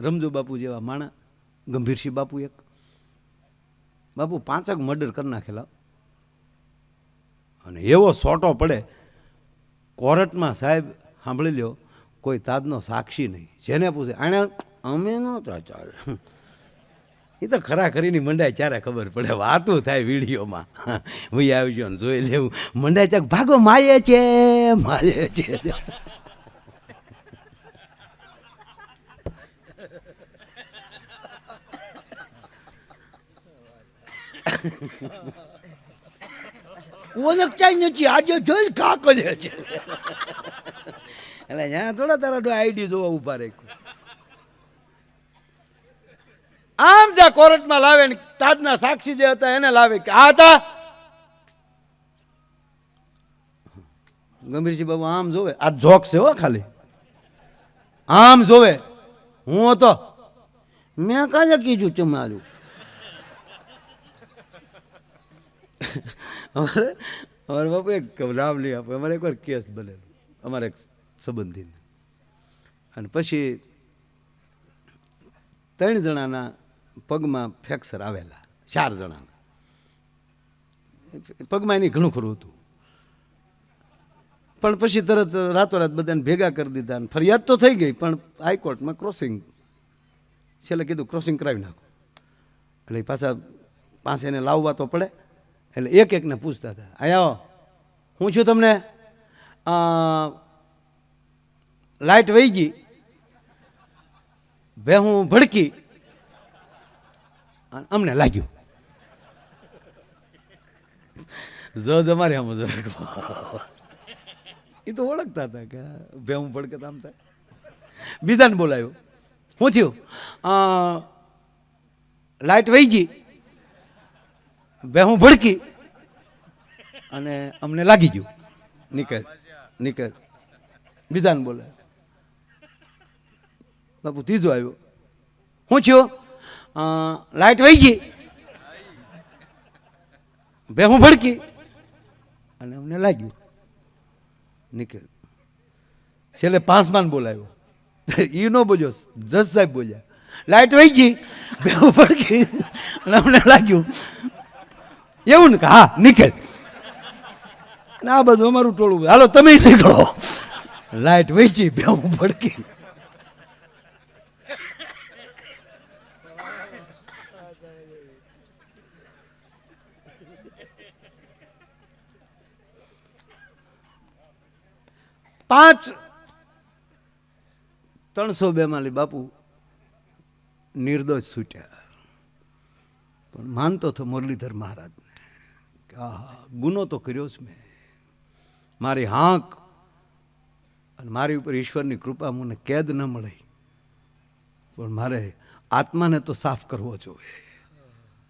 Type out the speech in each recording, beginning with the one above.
રમજો બાપુ જેવા માણા ગંભીરસિંહ બાપુ એક. બાપુ પાંચક મર્ડર કરી નાખેલા. અને એવો સોટો પડે, કોર્ટમાં સાહેબ સાંભળી લ્યો, કોઈ તાજનો સાક્ષી નહીં. જેને પૂછે આણે અમે નહોતા ચાલે? એ તો ખરા ખરીની મંડાય ત્યારે ખબર પડે. વાતું થાય વિડીયોમાં. ભાઈ આવજો ને જોઈ લેવું. મંડાય ચાક, ભાગો, માયે છે માયે છે. ઓળખતા નથી આજે જોઈ કા કરે છે. એટલે ત્યાં થોડા તારા આઈડી જોવા ઊભા રાખ્યું. આમ જ્યાં કોર્ટમાં લાવે ને તાજના સાક્ષી જે હતા એને લાવે કે આ હતા. ગંભીરસિંહ બાબુ, આમ જોવે. આ જોક છે હો ખાલી. આમ જોવે. હું હતો. મેં કાંઈ કીધું તમારું? અમારે અમારે બાપુ એક નામ નહીં આપે અમારે એકવાર કેસ બનેલો. અમારે એક સંબંધીને. અને પછી ત્રણ જણાના પગમાં ફ્રેક્ચર આવેલા. ચાર જણાના. પગમાં એની ઘણું ખરું હતું. પણ પછી તરત રાતોરાત બધાને ભેગા કરી દીધા અને ફરિયાદ તો થઈ ગઈ, પણ હાઈકોર્ટમાં ક્રોસિંગ છેલ્લે કીધું ક્રોસિંગ કરાવી નાખો. એટલે પાછા પાસે એને લાવવા તો પડે. એટલે એક એકને પૂછતા હતા આવો હું છું તમને લાઇટ વહી ગઈ બે હું ભડકી અને અમને લાગ્યું. જો તમારે આમ જો. એ તો ઓળખતા હતા કે બે હું ભડકે આમ થાય. બીજાને બોલાયો શું થયું? લાઇટ વહી ગઈ બે હું ભડકી અને અમને લાગી ગયું. નીકળ નીકળ બીજાને બોલે. બાપુ, ત્રીજો આવ્યો. શું થયું? લાઈટ વહી ગઈ. બે હું ભડકી અને અમને લાગ્યું. નીકળ છેલ્લે પાંચમાન બોલાવ્યો એ નો બોલ્યો, જજ સાહેબ બોલ્યા. લાઇટ વહી ગઈ, બે હું ભડકી અને અમને લાગ્યું. એવું ને કે, હા, નીકળ. અને આ બધું અમારું ટોળું હાલો, તમે નીકળો. લાઈટ વેચી હું ભડકી. પાંચ ત્રણસો બે માલી બાપુ નિર્દોષ છૂટ્યા. પણ માનતો હતો મુરલીધર મહારાજને. આહા ગુનો તો કર્યો જ મેં. મારી હાંક અને મારી ઉપર ઈશ્વરની કૃપા મને કેદ ન મળી. પણ મારે આત્માને તો સાફ કરવો જોઈએ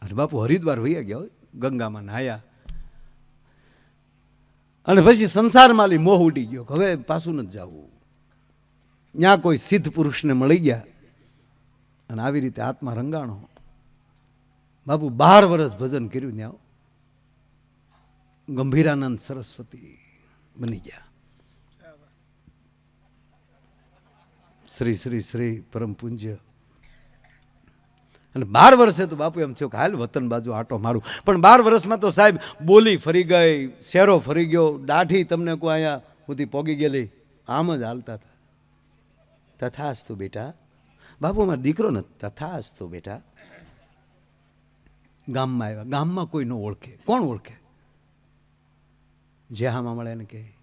અને બાપુ હરિદ્વાર વૈયા ગયા હોય, ગંગામાં નાહ્યા. અને પછી સંસારમાં લી મોહ ઉડી ગયો હવે પાછું નથી જવું. ત્યાં કોઈ સિદ્ધ પુરુષને મળી ગયા. અને આવી રીતે આત્મા રંગાણો. બાપુ બાર વર્ષ ભજન કર્યું ત્યાં ગંભીરાનંદ સરસ્વતી બની ગયા. શ્રી શ્રી શ્રી પરમ પૂજ્ય. અને બાર વર્ષે તો બાપુ એમ થયું કે હાલ વતન બાજુ આટો મારું. પણ બાર વર્ષમાં તો સાહેબ બોલી ફરી ગઈ, શેરો ફરી ગયો, દાઢી તમને કોઈ અહીંયા સુધી પોગી ગયેલી. આમ જ હાલતા હતા. તથાસ્તુ બેટા. બાપુ અમારો દીકરો ને, તથાસ્તુ બેટા. ગામમાં આવ્યા. ગામમાં કોઈ ન ઓળખે. કોણ ઓળખે? જે હામાં મળે ને કે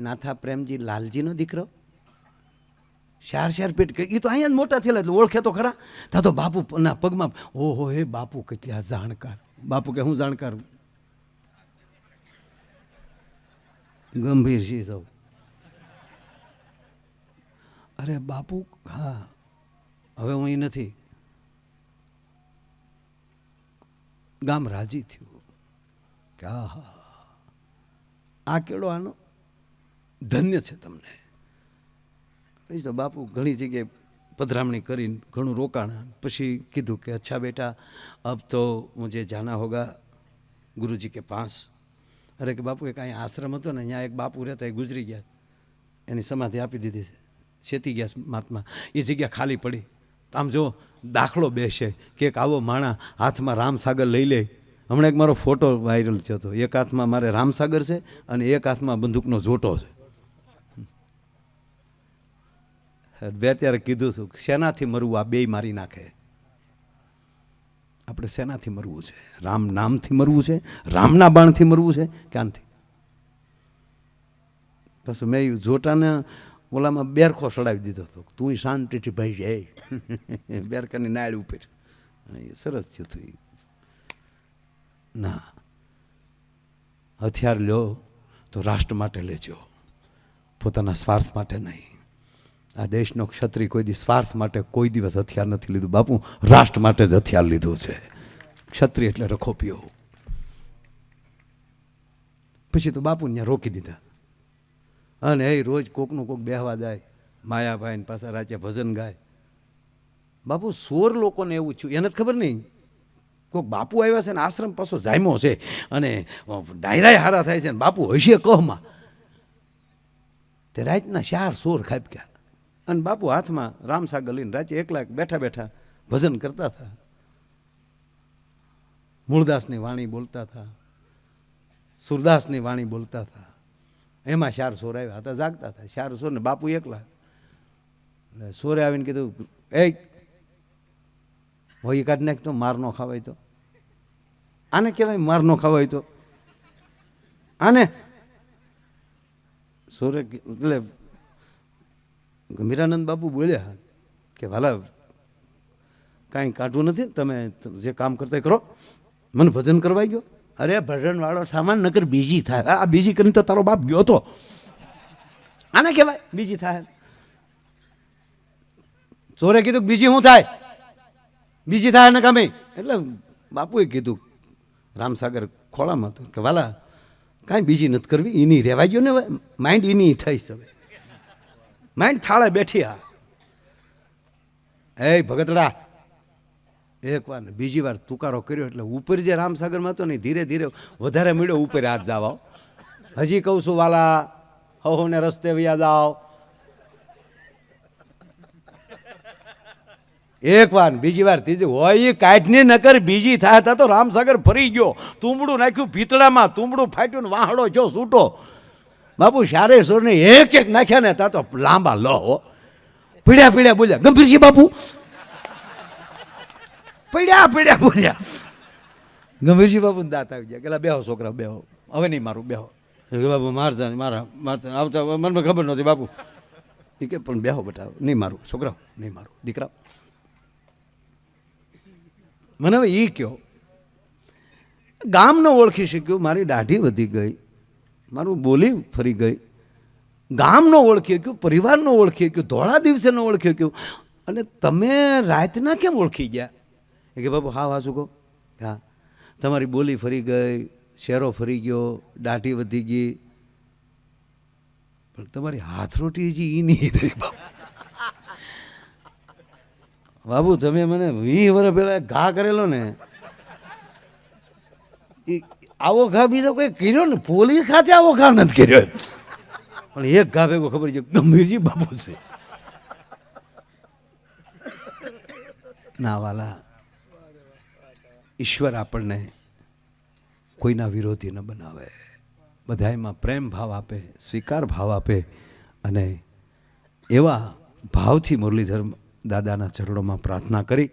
નાથા પ્રેમજી, લાલજીનો દીકરો? શાર શાર પેટ એ તો અહીંયા જ મોટા થયેલા એટલે ઓળખે તો ખરા. તા તો બાપુ ના, પગમાં, ઓહો, હે બાપુ, કેટલા જાણકાર. બાપુ કે, હું જાણકાર ગંભીર સિંહ સૌ. અરે બાપુ, હા. હવે હું અહીં નથી. ગામ રાજી થયું. કે આહા. આ કેળો આનો ધન્ય છે તમને. પછી તો બાપુ ઘણી જગ્યાએ પધરામણી કરીને ઘણું રોકાણ. પછી કીધું કે, અચ્છા બેટા, અબ તો મુજે જાના હોગા ગુરુજી કે પાસ. અરે કે બાપુ, એક અહીંયા આશ્રમ હતો ને, અહીંયા એક બાપુ રહેતા, એ ગુજરી ગયા. એની સમાધિ આપી દીધી છે. છેતી ગયા મહાત્મા. એ જગ્યા ખાલી પડી. આમ જો દાખલો બેસે કે એક આવો માણા હાથમાં રામસાગર લઈ લે હમણાં એક મારો ફોટો વાયરલ થયો હતો. એક હાથમાં મારે રામસાગર છે અને એક હાથમાં બંદૂકનો જોટો છે. બે ત્યારે કીધું હતું શેનાથી મરવું, આ બેય મારી નાખે. આપણે શેનાથી મરવું છે. રામ નામથી મરવું છે, રામના બાણથી મરવું છે, ક્યાંથી? પછી મેં જોટાને ઓલામાં બેરખો સડાવી દીધો હતો. તું શાંતિથી ભાઈ જાય બેરખાની નાળ ઉપર. સરસ થયું હતું. ના. હથિયાર લ્યો તો રાષ્ટ્ર માટે લેજો. પોતાના સ્વાર્થ માટે નહીં. આ દેશનો ક્ષત્રિય કોઈ દી સ્વાર્થ માટે કોઈ દિવસ હથિયાર નથી લીધું. બાપુ, રાષ્ટ્ર માટે જ હથિયાર લીધું છે. ક્ષત્રિય એટલે રખોપીઓ પછી તો બાપુ ત્યાં રોકી દીધા. અને એ રોજ કોકનું કોક બેહવા જાય. માયાભાઈ ને પાછા રાચે ભજન ગાય. બાપુ, સોર લોકોને એવું છું એને જ ખબર નહીં? કોક બાપુ આવ્યા છે ને આશ્રમ પાછો જામ્યો છે અને ડાયરાય હારા થાય છે ને બાપુ હશે કહમાં તે રાતના ચાર સોર ખાપ્યા અને બાપુ હાથમાં રામસાગર લઈને રાચે એકલા બેઠા બેઠા ભજન કરતા હતા. મૂળદાસની વાણી બોલતા હતા. સુરદાસની વાણી બોલતા હતા. એમાં ચાર સોર આવ્યા હતા, જાગતા હતા. ચાર સોર ને બાપુ એકલા. એટલે સોરે આવીને કીધું એ હોય કાઢ નાખ તો, માર નો ખાવાય તો. આને કહેવાય માર ન ખવાય તો. આને સોરે એટલે ગંભીરાનંદ બાપુ બોલ્યા કે, વાલા, કાંઈ કાઢવું નથી, તમે જે કામ કરતા કરો. મને ભજન કરવા ગયો. અરે, ભજનવાળો સામાન નકર બીજી થાય. આ બીજી કરીને તો તારો બાપ ગયો હતો આને કહેવાય, બીજી થાય. ચોરે કીધું બીજી શું થાય? બીજી થાય ને ગમે. એટલે બાપુએ કીધું રામસાગર ખોળામાં હતું. કે વાલા, કાંઈ બીજી નથી કરવી એની રહેવા ગયો ને હવે. માઇન્ડ એની થઈ હવે. માઇન્ડ થાળે બેઠી આ. એ ભગતડા, એક વાર બીજી વાર તુકારો કર્યો એટલે ઉપર જે રામસાગરમાં હતો ને ધીરે ધીરે વધારે મળ્યો, ઉપર હાથ જાવ હજી કહું છું, વાલા હો ને રસ્તે વ્યા જાઓ. એક વાર બીજી વાર ત્રીજી હોય એ કાઢની નકર બીજી થાય તા તો રામસાગર ફરી ગયો. તુંબડું નાખ્યું ભીતડામાં, તુંબડું ફાટ્યું વાહડો જો છૂટો. બાપુ, શારે સોરને એક એક નાખ્યા ને તા તો લાંબા લો હો. પીડ્યા પીડ્યા બોલ્યા. ગંભીરજી બાપુ? પીડ્યા પીડ્યા બોલ્યા. ગંભીરજી બાપુ દાંત આવી ગયા. પેલા બેહો છોકરા બેહો. હવે નહીં મારું, બેહો. બાપુ મારતા મારા મારતા આવતા મને ખબર નહોતી બાપુ. એ કે, પણ બેહો બેટા નહીં મારું છોકરા નહીં મારું દીકરા મને હવે એ કહો ગામ ન ઓળખી શક્યો, મારી દાઢી વધી ગઈ, મારું બોલી ફરી ગઈ. ગામ ન ઓળખી શક્યું પરિવાર ન ઓળખી શક્યું, ધોળા દિવસે ન ઓળખી શક્યું. અને તમે રાતના કેમ ઓળખી ગયા? કે બાપુ, હા શું કહો હા. તમારી બોલી ફરી ગઈ, શેરો ફરી ગયો, દાઢી વધી ગઈ. પણ તમારી હાથરોટી હજી એ નહીં રહી બાપુ. બાબુ, તમે મને વીસ વર્ષ પહેલા ઘા કરેલો ને આવો ઘા બીજો કોઈ કર્યો ને? પોલીસ ખાતે આવો ઘા નથી કર્યો પણ એક ઘા ભેગો ખબર છે, ગંભીરજી બાપુ છે. ના વાલા, ઈશ્વર આપણને કોઈના વિરોધી ન બનાવે. બધાયમાં પ્રેમ ભાવ આપે, સ્વીકાર ભાવ આપે અને એવા ભાવથી મુરલીધર દાદાના ચરણોમાં પ્રાર્થના કરી